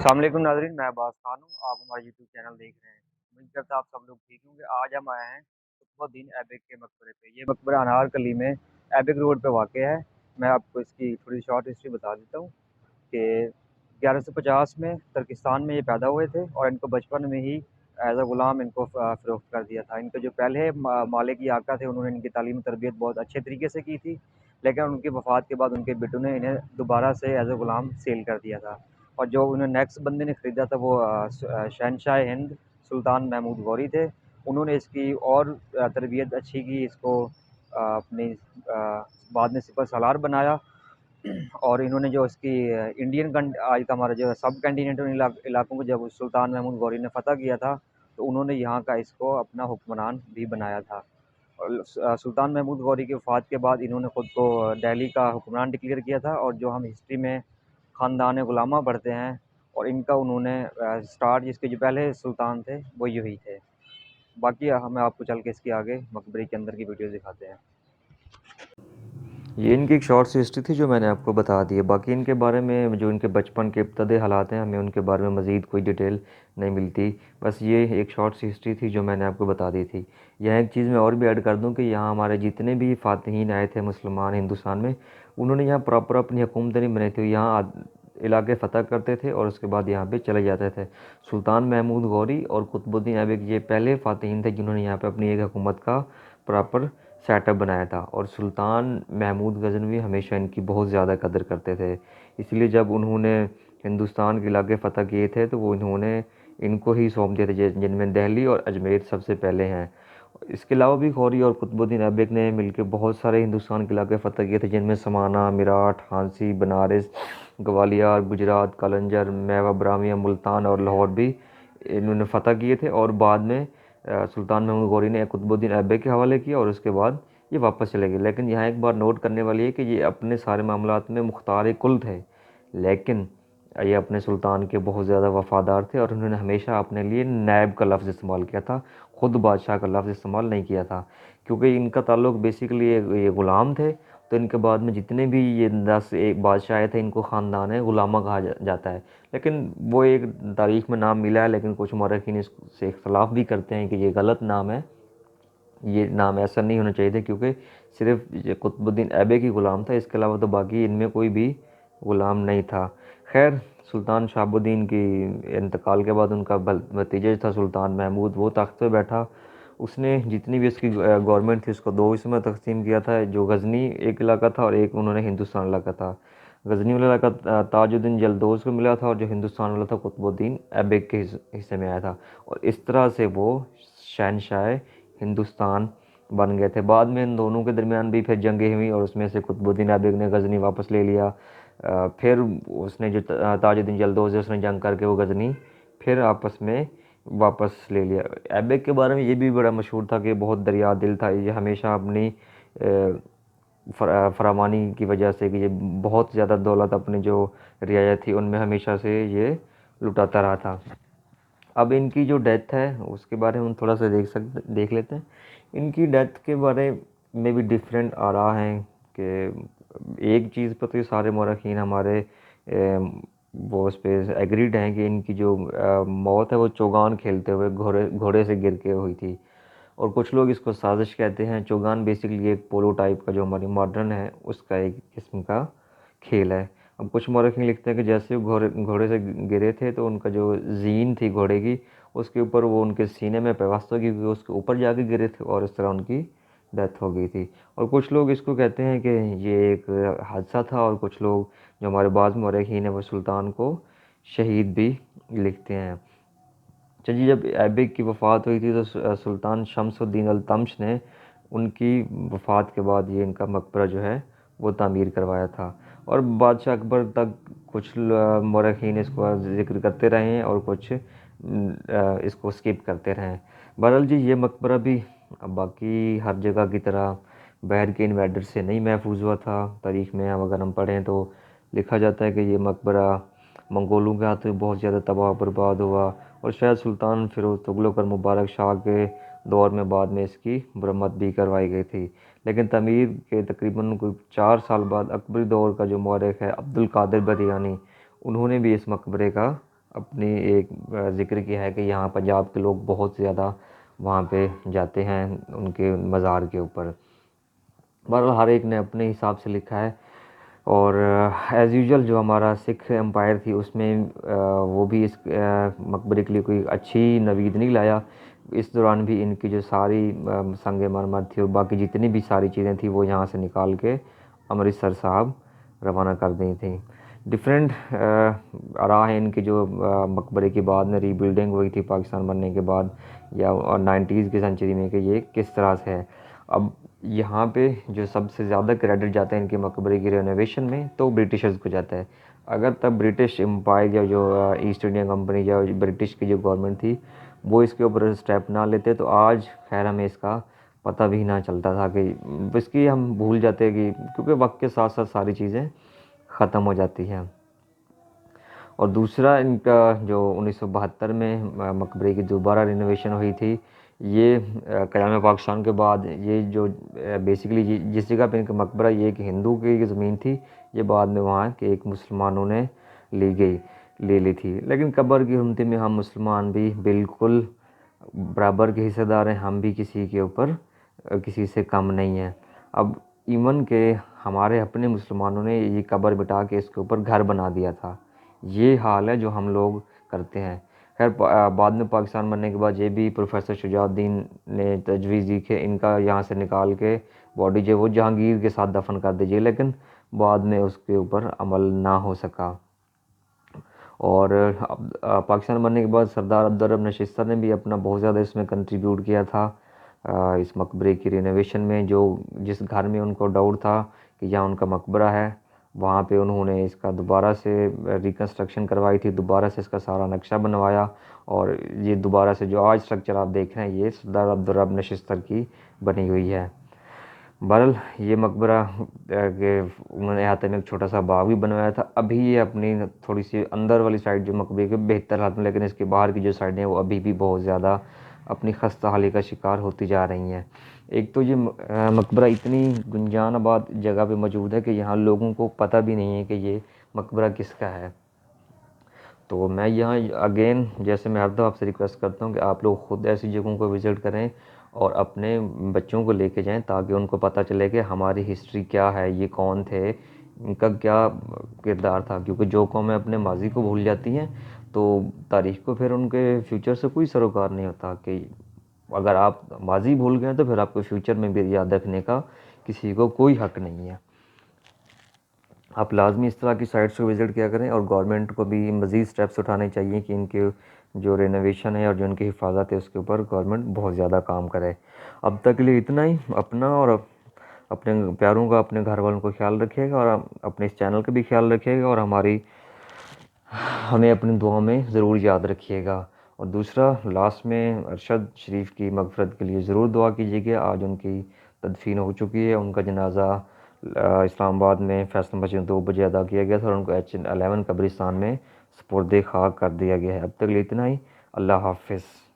अल्लाम नाजरीन, मैं अब्बास खान हूँ। आप हमारे यूट्यूब चैनल देख रहे हैं। उम्मीद करता आप सब लोग ठीक होंगे। आज हम आए हैं कुतुबुद्दीन ऐबक के मकबरे पे। ये मकबरा अनार कली में ऐबक रोड पे वाक़ है। मैं आपको इसकी थोड़ी शॉर्ट हिस्ट्री बता देता हूँ कि ग्यारह सौ पचास में तुर्किस्तान में ये पैदा हुए थे और इनको बचपन में ही एज अ ग़ुलाम इनको फ़रोख्त कर दिया था। इनके जो पहले मालिक आका थे, उन्होंने इनकी तालीम तरबियत बहुत अच्छे तरीके से की थी, लेकिन उनकी वफ़ात के बाद उनके बेटों ने इन्हें दोबारा से एज अ ग़ुलाम सेल कर दिया था। और जो उन्हें नेक्स्ट बंदे ने ख़रीदा था वो शहनशाह हिंद, सुल्तान महमूद गौरी थे। उन्होंने इसकी और तरबियत अच्छी की, इसको अपनी बाद में सिपर सलार बनाया। और इन्होंने जो इसकी इंडियन आज का हमारा जो सब कंटिनेंटल इलाकों को जब सुल्तान महमूद गौरी ने फ़तह किया था तो उन्होंने यहाँ का इसको अपना हुक्मरान भी बनाया था। सुल्तान महमूद गौरी की वफ़ात के बाद इन्होंने ख़ुद को दिल्ली का हुक्मरान डिक्लेयर किया था और जो हम हिस्ट्री में ख़ानदान ग़ुलामा पढ़ते हैं और इनका उन्होंने स्टार्ट जिसके जो पहले सुल्तान थे वो यही थे। बाकी हमें आपको चल के इसके आगे मकबरे के अंदर की वीडियो दिखाते हैं। ये इनकी एक शॉर्ट हिस्ट्री थी जो मैंने आपको बता दी है। बाकी इनके बारे में, जो इनके बचपन के इब्तदे हालात हैं, हमें उनके बारे में मज़ीद कोई डिटेल नहीं मिलती। बस ये एक शॉर्ट हिस्ट्री थी जो मैंने आपको बता दी थी। यहाँ एक चीज़ मैं और भी ऐड कर दूँ कि यहाँ हमारे जितने भी फ़ातहीन आए थे मुसलमान हिंदुस्तान में, उन्होंने यहाँ प्रॉपर अपनी हुकूमत नहीं बनाई थी। यहाँ इलाके फ़तह करते थे और उसके बाद यहाँ पे चले जाते थे। सुल्तान महमूद गौरी और कुतुबुद्दीन ऐबक ये पहले फ़ातहीन थे जिन्होंने यहाँ पे अपनी एक हुकूमत का प्रॉपर सेटअप बनाया था और सुल्तान महमूद गजनवी हमेशा इनकी बहुत ज़्यादा कदर करते थे। इसलिए जब उन्होंने हिंदुस्तान के इलाके फ़तह किए थे तो वो इन्होंने इनको ही सौंप दिए थे जिनमें दिल्ली और अजमेर सबसे पहले हैं। इसके अलावा भी गौरी और कुतुबुद्दीन ऐबक ने मिलकर बहुत सारे हिंदुस्तान के इलाके फ़तह किए थे, जिनमें समाना मिराट हांसी, बनारस, ग्वालियर, गुजरात, कलंजर, मेवा ब्राह्मिया मुल्तान और लाहौर भी इन्होंने फ़तह किए थे और बाद में सुल्तान महमूद गौरी ने कुतुबुद्दीन ऐबक के हवाले किया और उसके बाद ये वापस चले गए। लेकिन यहाँ एक बार नोट करने वाली है कि ये अपने सारे मामला में मुख्तार कुल थे, लेकिन ये अपने सुल्तान के बहुत ज़्यादा वफ़ादार थे और उन्होंने हमेशा अपने लिए नायब का लफ्ज़ इस्तेमाल किया था ख़ुद बादशाह का लफ्ज़ इस्तेमाल नहीं किया था। क्योंकि इनका ताल्लुक बेसिकली ये ग़ुलाम थे तो इनके बाद में जितने भी ये दस एक बादशाह आए थे इनको ख़ानदान है ग़ुलामा कहा जा, जाता है। लेकिन वो एक तारीख़ में नाम मिला है लेकिन कुछ मौरखीन इससे इख्तलाफ भी करते हैं कि ये गलत नाम है। ये नाम ऐसा नहीं होना चाहिए था क्योंकि सिर्फ़ कुतुबुद्दीन ऐबे की ग़ुलाम था इसके अलावा तो बाकी इनमें कोई भी ग़ुलाम नहीं था। खैर, सुल्तान शाहबुद्दीन की इंतकाल के बाद उनका भतीजा था सुल्तान महमूद, वो तख्त पर बैठा। उसने जितनी भी उसकी गवर्नमेंट थी, उसको दो हिस्सों में तकसीम किया था, जो गज़नी एक इलाका था और एक उन्होंने हिंदुस्तान इलाका था। गज़नी वाला इलाका ताजुद्दीन जलदोज़ को मिला था और जो हिंदुस्तान वाला था, कुतुबुद्दीन ऐबक के हिस्से में आया था। और इस तरह से वो शहनशाह हिंदुस्तान बन गए थे। बाद में इन दोनों के दरमियान भी फिर जंगें हुई और उसमें से कुतुबुद्दीन ऐबक ने गज़नी वापस ले लिया। फिर उसने जो ताजुद्दीन जलदोज़ है उसने जंग करके वो गज़नी फिर आपस में वापस ले लिया। ऐबक के बारे में ये भी बड़ा मशहूर था कि बहुत दरिया दिल था। ये हमेशा अपनी फरामानी की वजह से कि ये बहुत ज़्यादा दौलत अपनी जो रियायत थी उनमें हमेशा से ये लुटाता रहा था। अब इनकी जो डेथ है, उसके बारे में हम थोड़ा सा देख सकते देख लेते हैं। इनकी डेथ के बारे में भी डिफरेंट आ रहा है कि एक चीज़ पर तो ये सारे मौरखीन हमारे वो उस पर एग्रीड हैं कि इनकी जो मौत है वो चौगान खेलते हुए घोड़े घोड़े से गिर के हुई थी। और कुछ लोग इसको साजिश कहते हैं, चौगान बेसिकली एक पोलो टाइप का जो हमारी मॉडर्न है, उसका एक किस्म का खेल है। अब कुछ मौरखीन लिखते हैं कि जैसे वो घोड़े घोड़े से गिरे थे तो उनका जो जीन थी घोड़े की, उसके ऊपर वो उनके सीने में पेवस्त क्योंकि उसके ऊपर जाके गिरे थे और इस तरह उनकी डेथ हो गई थी। और कुछ लोग इसको कहते हैं कि ये एक हादसा था और कुछ लोग जो हमारे बाद मौरखीन है, वो सुल्तान को शहीद भी लिखते हैं। चलिए जब ऐबिक की वफ़ात हुई थी तो सुल्तान शमसुद्दीन अलतमश ने उनकी वफ़ात के बाद ये इनका मकबरा जो है, वो तमीर करवाया था। और बादशाह अकबर तक कुछ मौरखीन इसको ज़िक्र करते रहे और कुछ इसको स्किप करते रहे। बहरहाल जी, ये मकबरा भी बाकी हर जगह की तरह बहर के इन्वेडर से नहीं महफूज हुआ था। तारीख़ में अब अगर हम पढ़ें तो लिखा जाता है कि ये मकबरा मंगोलों के हाथ बहुत ज़्यादा तबाह बर्बाद हुआ और शायद सुल्तान फिरोज़ तुगलक और मुबारक शाह के दौर में बाद में इसकी मरम्मत भी करवाई गई थी। लेकिन तमीर के तकरीबन कोई चार साल बाद अकबरी दौर का जो मौरख है, अब्दुल कादिर बदियानी उन्होंने भी इस मकबरे का अपनी एक ज़िक्र किया है कि यहाँ पंजाब के लोग बहुत ज़्यादा वहाँ पे जाते हैं उनके मज़ार के ऊपर। बहरहाल हर एक ने अपने हिसाब से लिखा है और एज़ यूजल जो हमारा सिख एम्पायर थी उसमें आ, वो भी इस मकबरे के लिए कोई अच्छी नवीद नहीं लाया। इस दौरान भी इनकी जो सारी संग मरमर थी और बाकी जितनी भी सारी चीज़ें थी वो यहाँ से निकाल के अमृतसर साहब रवाना कर दी थी। डिफरेंट राह है इनकी जो मकबरे के बाद में रीबिल्डिंग हुई थी पाकिस्तान बनने के बाद, या नाइन्टीज़ की सेंचुरी में कि ये किस तरह से है। अब यहाँ पे जो सबसे ज़्यादा क्रेडिट जाता है इनके मकबरे की रेनोवेशन में तो ब्रिटिशर्स को जाता है। अगर तब ब्रिटिश एम्पायर या जो ईस्ट इंडिया कंपनी या ब्रिटिश की जो गवर्नमेंट थी, वो इसके ऊपर स्टेप ना लेते तो आज, खैर, हमें इसका पता भी ना चलता था कि, इसकी हम भूल जाते कि, क्योंकि वक्त के साथ साथ सारी चीज़ें ख़त्म हो जाती है। और दूसरा इनका जो उन्नीस सौ बहत्तर में मकबरे की दोबारा रिनोवेशन हुई थी, ये क़याम पाकिस्तान के बाद ये जो बेसिकली जिस जगह पे इनका मकबरा, ये एक हिंदू की ज़मीन थी, ये बाद में वहाँ के एक मुसलमानों ने ली गई, ले ली थी। लेकिन कब्र की हमती में हम मुसलमान भी बिल्कुल बराबर के हिस्सेदार हैं, हम भी किसी के ऊपर किसी से कम नहीं हैं। अब इवन के हमारे अपने मुसलमानों ने ये कब्र बिठा के इसके ऊपर घर बना दिया था। ये हाल है जो हम लोग करते हैं। खैर बाद में पाकिस्तान बनने के बाद ये भी प्रोफेसर शुजाउद्दीन ने तजवीज़ दी कि इनका यहाँ से निकाल के बॉडी जो वो जहांगीर के साथ दफन कर दीजिए, लेकिन बाद में उसके ऊपर अमल ना हो सका। और पाकिस्तान बनने के बाद सरदार अब्दुलरब नशिस्तर ने भी अपना बहुत ज़्यादा इसमें कंट्रीब्यूट किया था। इस मकबरे की रिनोवेशन में जो जिस घर में उनको डाउट था कि यहाँ उनका मकबरा है, वहाँ पे उन्होंने इसका दोबारा से रिकन्स्ट्रक्शन करवाई थी, दोबारा से इसका सारा नक्शा बनवाया और ये दोबारा से जो आज स्ट्रक्चर आप देख रहे हैं, ये सरदार अब्दुलरब नशिस्तर की बनी हुई है। बहरल ये मकबरा के उन्होंने अहाते में एक छोटा सा बाग भी बनवाया था। अभी ये अपनी थोड़ी सी अंदर वाली साइड जो मकबरे के बेहतर हालत में, लेकिन इसके बाहर की जो साइड है, वो अभी भी बहुत ज़्यादा अपनी खस्ता हाली का शिकार होती जा रही हैं। एक तो ये मकबरा इतनी गुंजान आबाद जगह पे मौजूद है कि यहाँ लोगों को पता भी नहीं है कि ये मकबरा किसका है। तो मैं यहाँ, अगेन, जैसे मैं हर दफ़ा आपसे रिक्वेस्ट करता हूँ कि आप लोग ख़ुद ऐसी जगहों को विज़िट करें और अपने बच्चों को लेके जाएँ ताकि उनको पता चले कि हमारी हिस्ट्री क्या है, ये कौन थे, इनका क्या किरदार था, क्योंकि जो कौमें अपने माजी को भूल जाती हैं तो तारीख़ को फिर उनके फ्यूचर से कोई सरोकार नहीं होता कि अगर आप माजी भूल गए तो फिर आपको फ्यूचर में भी याद रखने का किसी को कोई हक नहीं है। आप लाजमी इस तरह की साइट्स को विज़िट किया करें और गवर्नमेंट को भी मज़ीद स्टेप्स उठाने चाहिए कि इनके जो रेनोवेशन है और जो इनकी हिफाजत है उसके ऊपर गवर्नमेंट बहुत ज़्यादा काम करे। अब तक के लिए इतना ही, अपना और अपने प्यारों का, अपने घर वालों का ख्याल रखिएगा और अपने इस चैनल का भी ख्याल रखिएगा और हमारी हमें अपनी दुआ में ज़रूर याद रखिएगा। और दूसरा लास्ट में अरशद शरीफ की मगफ़रत के लिए ज़रूर दुआ कीजिएगा। आज उनकी तदफीन हो चुकी है। उनका जनाजा इस्लामाबाद में फैसल मस्जिद दो बजे अदा किया गया था और उनको एच एन अलेवन कब्रिस्तान में सपुरद खाक कर दिया गया है। अब तक लिए इतना ही। अल्लाह हाफिज़।